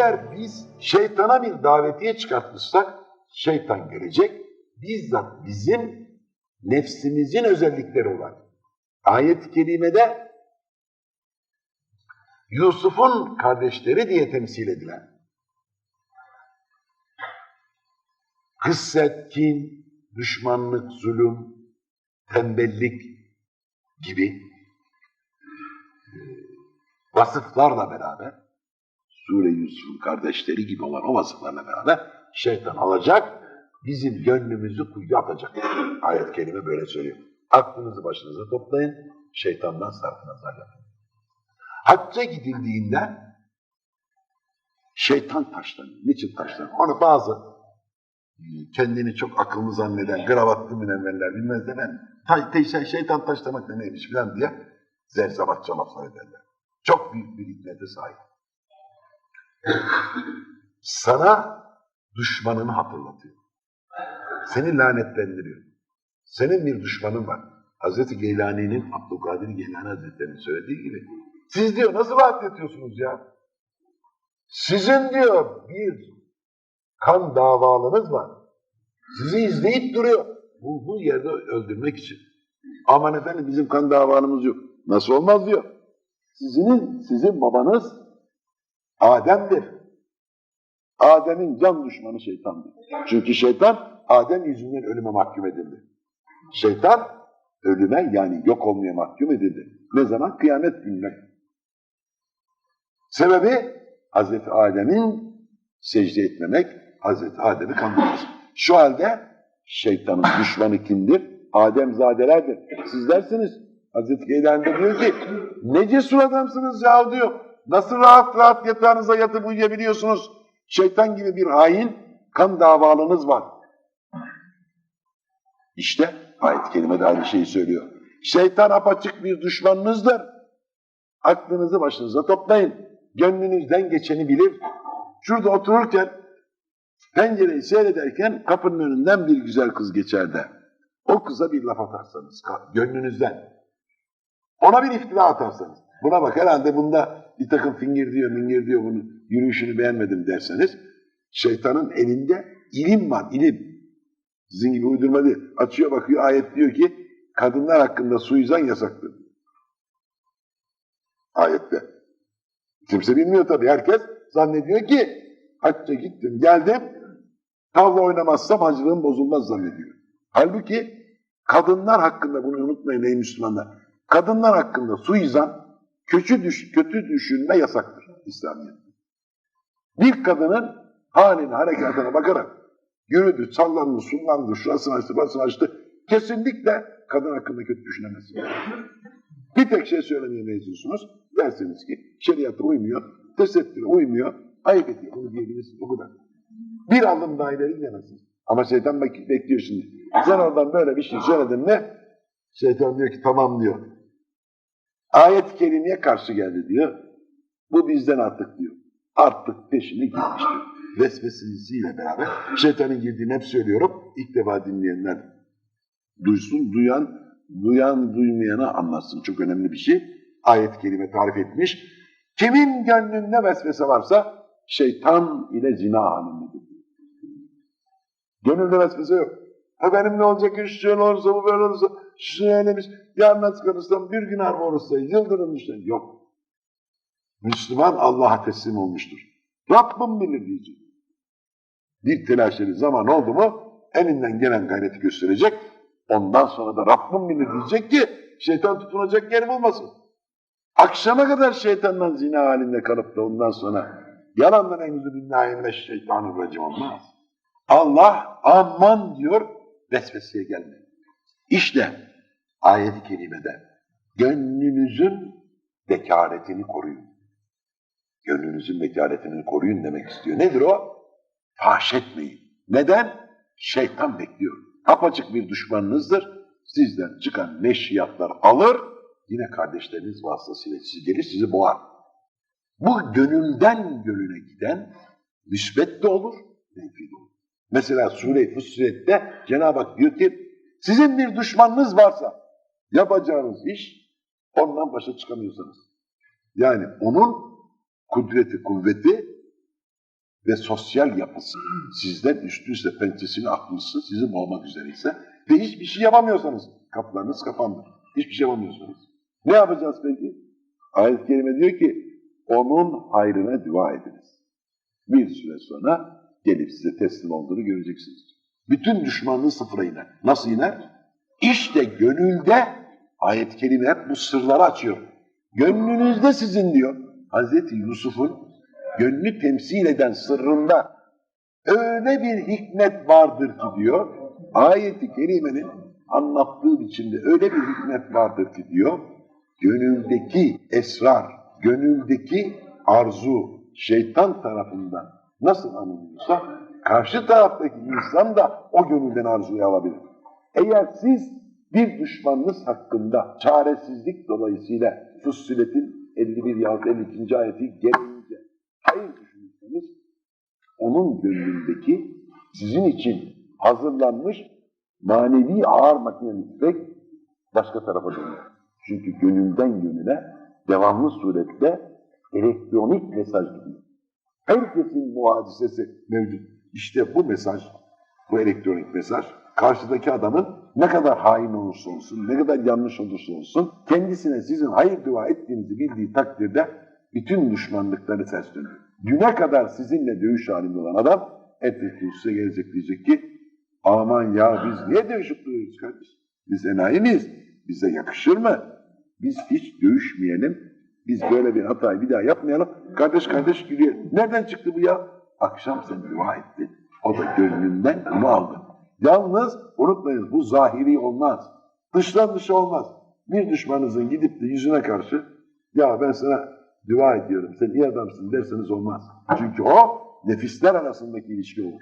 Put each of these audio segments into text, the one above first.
Eğer biz şeytana bir davetiye çıkartmışsak şeytan gelecek. Bizzat bizim nefsimizin özellikleri olan. Ayet-i kerimede Yusuf'un kardeşleri diye temsil edilen kısset, kin, düşmanlık, zulüm, tembellik gibi e, vasıflarla beraber Sure Yusuf'un kardeşleri gibi olan o vasıflarla beraber şeytan alacak, bizim gönlümüzü kuyuya atacak. Ayet-i kerime böyle söylüyor. Aklınızı başınıza toplayın, şeytandan sarfı nazar yapın. Hacca gidildiğinde şeytan taşlanıyor. Niçin taşlanıyor? Onu bazı e, kendini çok akıllı zanneden, gravatlı münevverler bilmez de ben şey, şeytan taşlamak da neymiş filan diye zerzavatça laflar ederler. Çok büyük bir hikmete sahip. Sana düşmanını hatırlatıyor. Seni lanetlendiriyor. Senin bir düşmanın var. Hazreti Geylani'nin, Abdülkadir Geylani Hazretleri'nin söylediği gibi. Siz diyor nasıl rahatletiyorsunuz ya? Sizin diyor bir kan davalınız var. Sizi izleyip duruyor. Bu, bu yerde öldürmek için. Aman efendim bizim kan davalımız yok. Nasıl olmaz diyor. Sizin, sizin babanız Adem'dir. Adem'in can düşmanı şeytandır. Çünkü şeytan Adem yüzünden ölüme mahkum edildi. Şeytan ölüme yani yok olmaya mahkum edildi. Ne zaman? Kıyamet gününe. Sebebi Hazreti Adem'in secde etmemek, Hazreti Adem'i kandırması. Şu halde şeytanın düşmanı kimdir? Ademzadelerdir. Siz dersiniz, Hazreti Geylani de diyor ki, ne cesur adamsınız ya diyor. Nasıl rahat rahat yatağınıza yatıp uyuyabiliyorsunuz? Şeytan gibi bir hain kan davalınız var. İşte ayet-i kerimede aynı şeyi söylüyor. Şeytan apaçık bir düşmanınızdır. Aklınızı başınıza toplayın. Gönlünüzden geçeni bilir. Şurada otururken, pencereyi seyrederken kapının önünden bir güzel kız geçer de. O kıza bir laf atarsanız, gönlünüzden. Ona bir iftira atarsanız. Buna bak herhalde bunda bir takım fingir diyor, mingir diyor bunu yürüyüşünü beğenmedim derseniz şeytanın elinde ilim var, ilim. Sizin gibi uydurma değil. Açıyor bakıyor ayet diyor ki kadınlar hakkında suizan yasaktır. Ayette. Kimse bilmiyor tabii. Herkes zannediyor ki hacca gittim, geldim tavla oynamazsam hacılığım bozulmaz zannediyor. Halbuki kadınlar hakkında bunu unutmayın ey Müslümanlar. Kadınlar hakkında suizan kötü, düş, kötü düşünme yasaktır İslamiyet. Bir kadının halini, harekatına bakarak yürüdü, sallandı, sullandı, şurasını açtı, burasını açtı. Kesinlikle kadın hakkında kötü düşünemezsiniz. Bir tek şey söylemeye mecbursunuz. Derseniz ki şeriata uymuyor, tesettüre uymuyor, ayıp ediyor. Bunu diyebilirsiniz. O kadar. Bir adım daha ileri gidemezsiniz. Ama şeytan bek bekliyor şimdi. Sen oradan böyle bir şey söyledin mi? Şeytan diyor ki tamam diyor. Ayet-i kerimeye karşı geldi diyor. Bu bizden artık diyor. Artık peşine gitmiştir. Vesvesesiyle beraber şeytanın girdiğini hep söylüyorum. İlk defa dinleyenler duysun, duyan, duyan duymayana anlatsın. Çok önemli bir şey. Ayet-i kerime tarif etmiş. Kimin gönlünde vesvese varsa şeytan ile zina halindedir. Gönülde vesvese yok. Ha benim ne olacak ki şöyle olursa bu böyle olursa şöylemiş. Yarın nasıl kalırsam bir gün harbi olursa yıldırım işte. Yok. Müslüman Allah'a teslim olmuştur. Rabbim bilir diyecek. Bir telaşeli zaman oldu mu elinden gelen gayreti gösterecek. Ondan sonra da Rabbim bilir diyecek ki şeytan tutunacak yer bulmasın. Akşama kadar şeytandan zina halinde kalıp da ondan sonra yalandan emzi billahi ve şeytanirracim olmaz. Allah aman diyor vesveseye gelme. İşte ayet-i kerimede gönlünüzün bekaretini koruyun. Gönlünüzün bekaretini koruyun demek istiyor. Nedir o? Fahş etmeyin. Neden? Şeytan bekliyor. Apaçık bir düşmanınızdır. Sizden çıkan neşriyatlar alır, yine kardeşleriniz vasıtasıyla sizi gelir, sizi boğar. Bu gönülden gönüle giden müsbet de olur, menfi de olur. Mesela Sure-i Fussilet'te Cenab-ı Hak diyor ki, sizin bir düşmanınız varsa, yapacağınız iş, ondan başa çıkamıyorsanız. Yani onun kudreti, kuvveti ve sosyal yapısı sizden üstünse pençesini atmışsa sizi boğmak üzereyse ve hiçbir şey yapamıyorsanız kapılarınız kapandı. Hiçbir şey yapamıyorsanız. Ne yapacağız peki? Ayet-i Kerime diyor ki onun hayrına dua ediniz. Bir süre sonra gelip size teslim olduğunu göreceksiniz. Bütün düşmanlığı sıfıra iner. Nasıl iner? İşte gönülde ayet-i kerime hep bu sırları açıyor. Gönlünüzde sizin diyor. Hazreti Yusuf'un gönlü temsil eden sırrında öyle bir hikmet vardır ki diyor. Ayet-i kerimenin anlattığı biçimde öyle bir hikmet vardır ki diyor. Gönüldeki esrar, gönüldeki arzu şeytan tarafından nasıl anılıyorsa karşı taraftaki insan da o gönülden arzuyu alabilir. Eğer siz bir düşmanınız hakkında çaresizlik dolayısıyla Fussilet'in 51 yahut 52. ayeti gereğince hayır düşünürseniz onun gönlündeki sizin için hazırlanmış manevi ağır makineli tüfek başka tarafa dönüyor. Çünkü gönülden gönüle devamlı surette elektronik mesaj gidiyor. Herkesin bu hadisesi mevcut. İşte bu mesaj, bu elektronik mesaj karşıdaki adamın ne kadar hain olursa olsun, ne kadar yanlış olursa olsun kendisine sizin hayır dua ettiğinizi bildiği takdirde bütün düşmanlıkları ters dönüyor. Düne kadar sizinle dövüş halinde olan adam ettik size gelecek diyecek ki aman ya biz niye dövüşüp duruyoruz kardeşim? Biz enayi miyiz? Bize yakışır mı? Biz hiç dövüşmeyelim. Biz böyle bir hatayı bir daha yapmayalım. Kardeş kardeş gülüyor. Nereden çıktı bu ya? Akşam sen dua ettin. O da gönlünden bunu aldı. Yalnız unutmayın bu zahiri olmaz. Dıştan dışa olmaz. Bir düşmanınızın gidip de yüzüne karşı ya ben sana dua ediyorum sen iyi adamsın derseniz olmaz. Çünkü o nefisler arasındaki ilişki olur.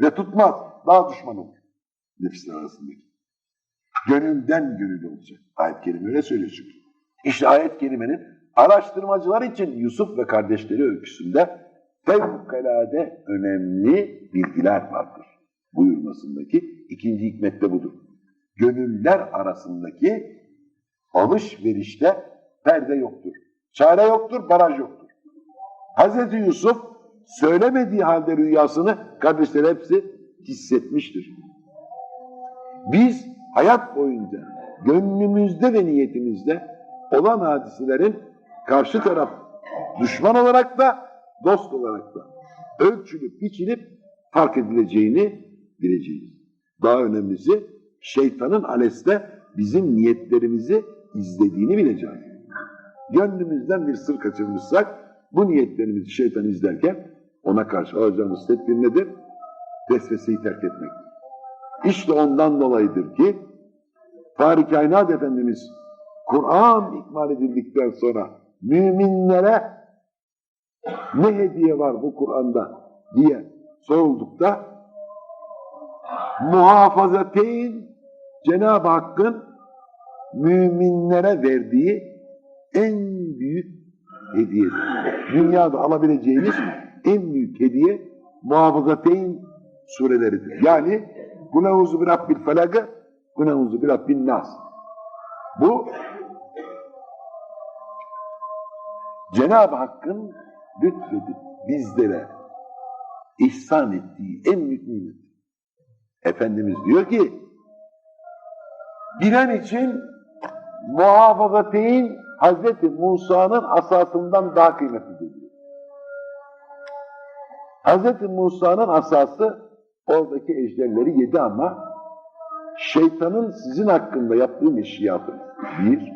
Ve tutmaz. Daha düşman olur. Nefisler arasındaki. Gönülden gönül olacak. Ayet-i Kerime öyle söylüyor çünkü. İşte ayet-i kerimenin araştırmacılar için Yusuf ve kardeşleri öyküsünde fevkalade önemli bilgiler vardır buyurmasındaki ikinci hikmet de budur. Gönüller arasındaki alışverişte perde yoktur. Çare yoktur, baraj yoktur. Hazreti Yusuf söylemediği halde rüyasını kardeşleri hepsi hissetmiştir. Biz hayat boyunca gönlümüzde ve niyetimizde olan hadiselerin karşı taraf düşman olarak da dost olarak da ölçülüp biçilip fark edileceğini bileceğiz. Daha önemlisi şeytanın aleste bizim niyetlerimizi izlediğini bileceğiz. Gönlümüzden bir sır kaçırmışsak bu niyetlerimizi şeytan izlerken ona karşı alacağımız tedbir nedir? Vesveseyi terk etmek. İşte ondan dolayıdır ki Fahri Kainat Efendimiz Kur'an ikmal edildikten sonra müminlere ne hediye var bu Kur'an'da diye soruldukta muhafazateyn Cenab-ı Hakk'ın müminlere verdiği en büyük hediye. Dünyada alabileceğiniz en büyük hediye muhafazateyn sureleridir. Yani Kunehuzu bir Rabbil felakı, Kunehuzu bir Rabbin nas. Bu Cenab-ı Hakk'ın lütfedip bizlere ihsan ettiği en büyük nimet. Efendimiz diyor ki bilen için muhafazateyn Hazreti Musa'nın asasından daha kıymetlidir diyor. Hazreti Musa'nın asası oradaki ejderleri yedi ama şeytanın sizin hakkında yaptığı meşiyatı bir,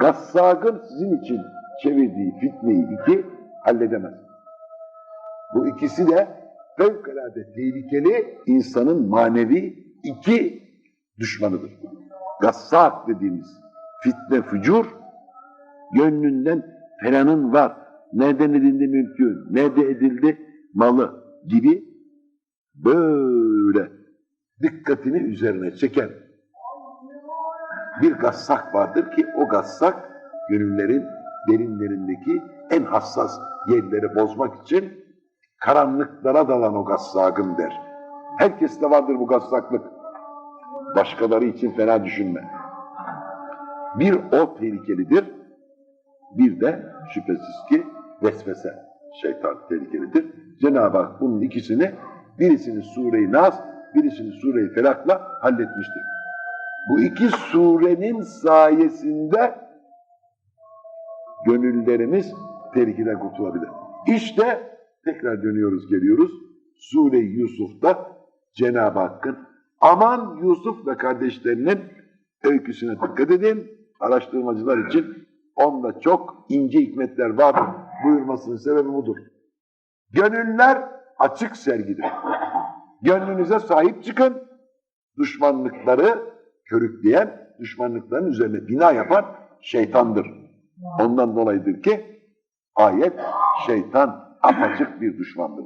gassagın sizin için çevirdiği fitneyi iki halledemez. Bu ikisi de fevkalade tehlikeli insanın manevi iki düşmanıdır. Gassak dediğimiz fitne fücur gönlünden felanın var. Nereden edildi mülkü, nerede edildi malı gibi böyle dikkatini üzerine çeken bir gassak vardır ki o gassak gönüllerin derinlerindeki en hassas yerleri bozmak için karanlıklara dalan o gassakın der. Herkeste vardır bu gassaklık. Başkaları için fena düşünme. Bir o tehlikelidir, bir de şüphesiz ki vesvese şeytan tehlikelidir. Cenab-ı Hak bunun ikisini birisini Sure-i Nas, birisini Sure-i Felak'la halletmiştir. Bu iki surenin sayesinde gönüllerimiz tehlikeden kurtulabilir. İşte tekrar dönüyoruz geliyoruz. Sure-i Yusuf'ta Cenab-ı Hakk'ın aman Yusuf ve kardeşlerinin öyküsüne dikkat edin. Araştırmacılar için onda çok ince hikmetler var buyurmasının sebebi budur. Gönüller açık sergidir. Gönlünüze sahip çıkın. Düşmanlıkları körükleyen, düşmanlıkların üzerine bina yapan şeytandır. Ondan dolayıdır ki ayet şeytan apaçık bir düşmandır.